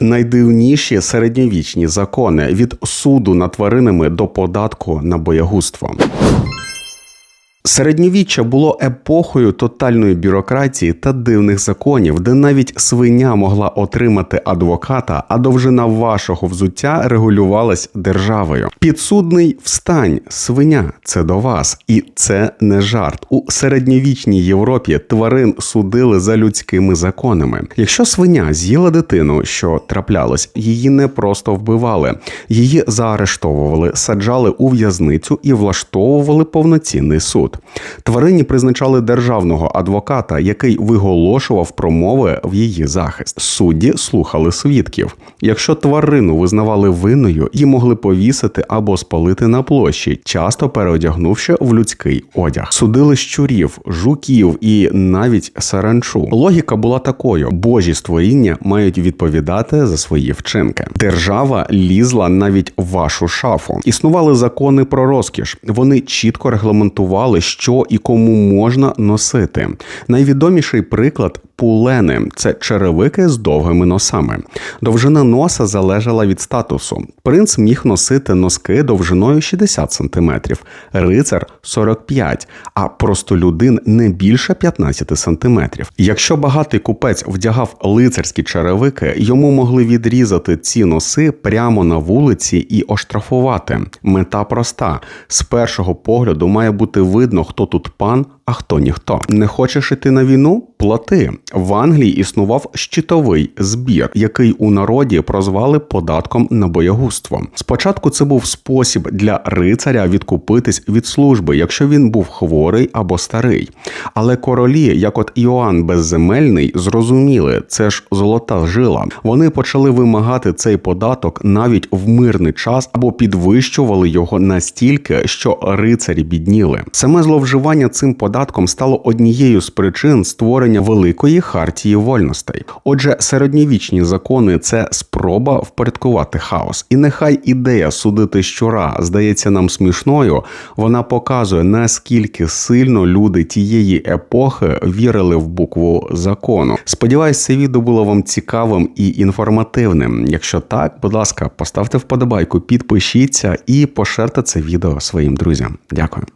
Найдивніші середньовічні закони від суду над тваринами до податку на боягузтво. Середньовіччя було епохою тотальної бюрократії та дивних законів, де навіть свиня могла отримати адвоката, а довжина вашого взуття регулювалась державою. Підсудний встань, свиня це до вас, і це не жарт. У середньовічній Європі тварин судили за людськими законами. Якщо свиня з'їла дитину, що траплялось, її не просто вбивали, її заарештовували, саджали у в'язницю і влаштовували повноцінний суд. Тварині призначали державного адвоката, який виголошував промови в її захист. Судді слухали свідків. Якщо тварину визнавали винною, її могли повісити або спалити на площі, часто переодягнувши в людський одяг. Судили щурів, жуків і навіть саранчу. Логіка була такою: божі створіння мають відповідати за свої вчинки. Держава лізла навіть в вашу шафу. Існували закони про розкіш. Вони чітко регламентували, що і кому можна носити. Найвідоміший приклад пулени це черевики з довгими носами. Довжина носа залежала від статусу. Принц міг носити носки довжиною 60 см, рицар 45, а простолюдин не більше 15 см. Якщо багатий купець вдягав лицарські черевики, йому могли відрізати ці носи прямо на вулиці і оштрафувати. Мета проста: з першого погляду має бути видно, хто тут пан, а хто ніхто. Не хочеш іти на війну? Плати. В Англії існував щитовий збір, який у народі прозвали податком на боягузтво. Спочатку це був спосіб для рицаря відкупитись від служби, якщо він був хворий або старий. Але королі, як от Іоанн Безземельний, зрозуміли, це ж золота жила. Вони почали вимагати цей податок навіть в мирний час або підвищували його настільки, що рицарі бідніли. Саме зловживання цим податком стало однією з причин створення великої хартії вольностей. Отже, середньовічні закони це спроба впорядкувати хаос. І нехай ідея судити щура здається нам смішною, вона показує наскільки сильно люди тієї епохи вірили в букву закону. Сподіваюсь, це відео було вам цікавим і інформативним. Якщо так, будь ласка, поставте вподобайку, підпишіться і поширте це відео своїм друзям. Дякую.